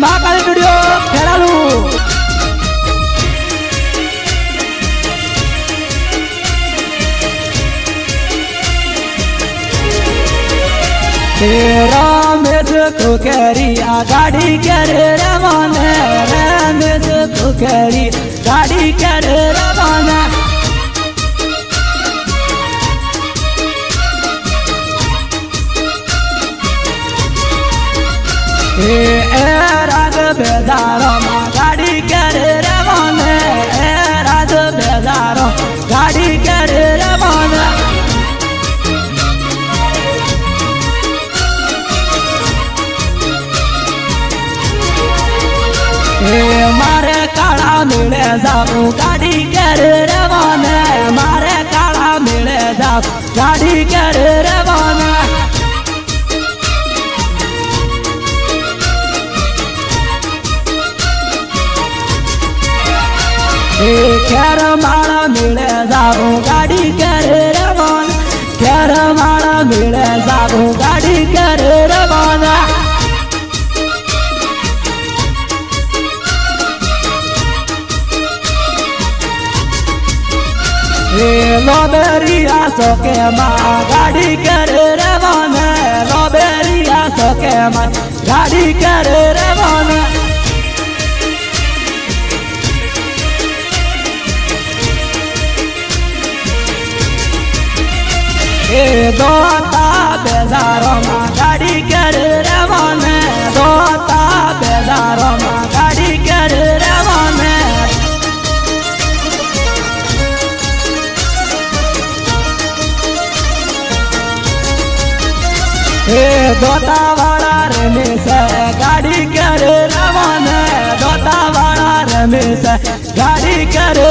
Mahakali studio, Kheralu. Ramesh Kukeri આ ગાડી ક્યારે રવાને રમેશ કુકેરી ગાડી ક્યારે રવાના હે બેદારોમાં ગાડી ક્યારે રવાને? એ રાગ બેદારો ગાડી ક્યારે રવાને? એ મારે કાળા મેળે જાવું, ગાડી ક્યારે રવાને? મારે કાળા મેળે જાવ, ગાડી ક્યારે રવાને? માળા મેળે જાવું ગાડી કરે રવાને? ખેર માળા મેળે જાવું ગાડી કરે રવાના? એ લોબેરિયા સોકે માં ગાડી કરે રવાના? લોબેરિયા સોકે ગાડી કરે રવાને? દોતા બેજારોમાં ગાડી કરે રવાને દોતા બેજારોમાં ગાડી કરે રવાને હે દોતા વાળા રમેશ, ગાડી કરે રવાને દોતા વાળા રમેશ, ગાડી કરે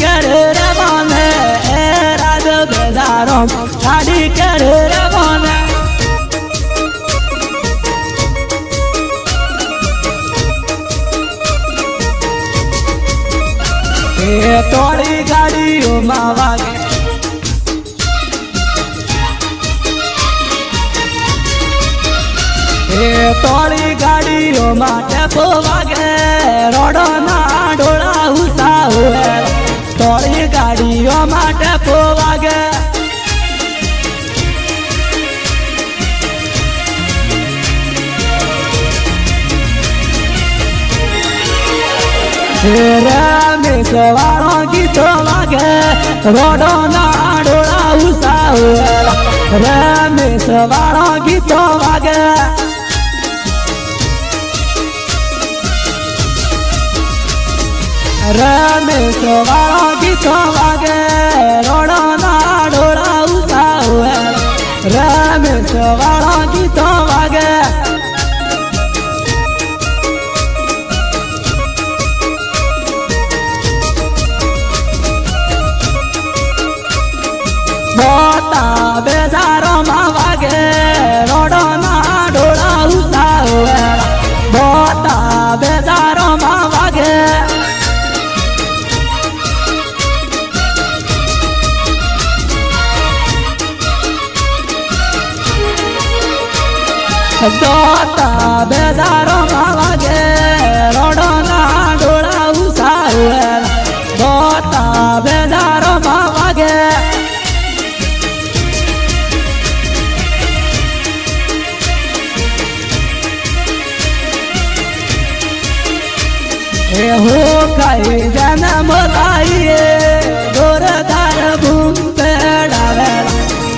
તોડી ગાડીઓમાં વાગે. એ તોડી ગાડીઓમાં ટેપો વાગે. રોડો ના ડોળા ઉસા હોય તોડી ગાડીઓ ટેપો રમેશ સવારો ગીતો વાગે, રોડો ના ડોળા ઉસાવે. રમેશ સવારો ગીતો વાગે. રમેશ સવારો ગીતો વાગે, રોડો ના ડોળા ઉસાવે. રમેશ સવારો ગીતો વાગે. બેજારોમાં વાગે રોડો ના ડોળા ઉસાવે મોટા બેજારોમાં વાગે. દોતા બેજારોમાં વાગે રોડો ए हो कई जन्म लाइए गोरदार घूम पे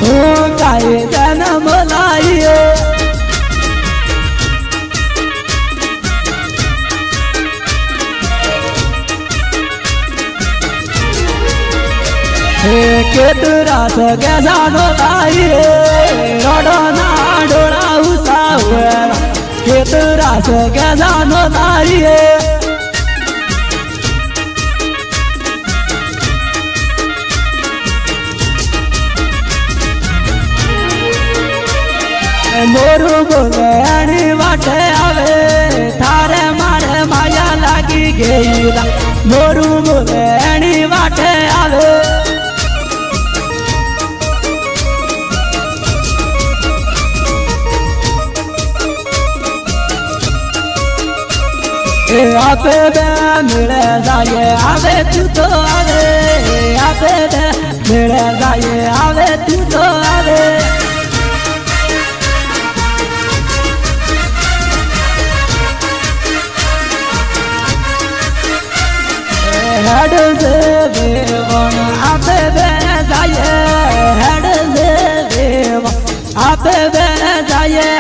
हो कई जन्म लाइए के तुरा सगे जानो लाइए रडो ना के तुरा लाइए મોરું બોલે એની વાટે આવે, તારે મારે માયા લાગી ગઈ મોરું બોલે એની વાટે આવે. આપે બે મળે જાય આવે તું તો આવે. हंसे जाए।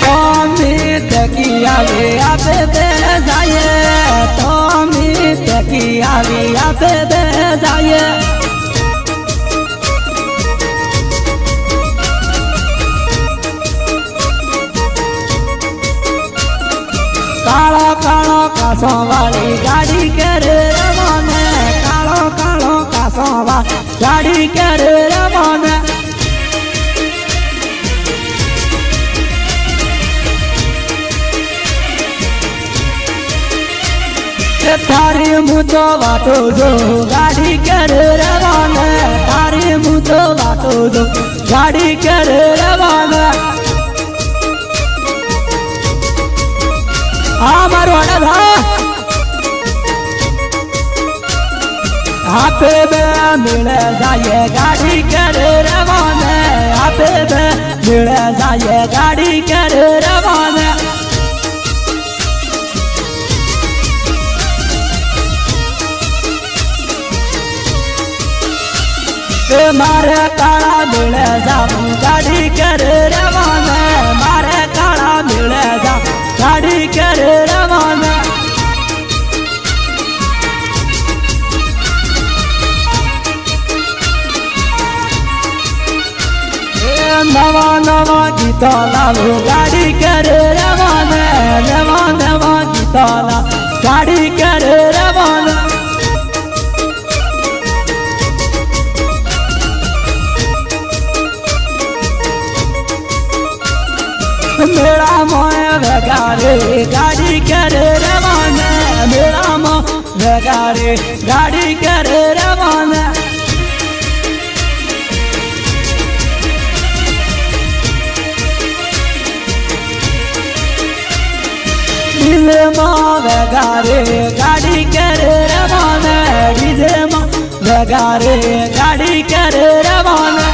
तो मी तकिया भी आप बेन जाए। કાસો વાળી ગાડી કરે રવાને કાળો કાળો કાસો વાળી ગાડી કરે રવાને તારી મુદ્દો વાતો જો, ગાડી કરે રવાને, તારી મુદ્દો વાતો જો, ગાડી કરે રવાને. હા મારો અડધા આપે બે મેળે જાય ગાડી કરે રવાને આપે બે મેળે જાય ગાડી કરે રવાને એ મારે કાળા મેળે જાવું ગાડી કરે રવાને નવા ગીતો લાવું ગાડી કરે રવાને, નવા નવા ગીતો લાવ ગાડી કરે રવાને. મેળામાં વગાડે ગાડી કરે રવાને, મેળામાં વગાડે ગાડી કરે રવાને. ડીજેમાં વગાડે ગાડી કરે રવાને ડીજેમાં વગાડે ગાડી કરે રવાને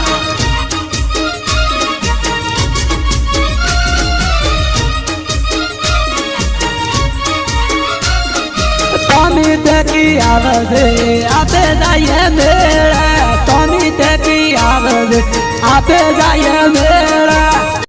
Tommy Decky આવશે આપે જાય મેળા તમી Decky આવશે આપે જાય મેળા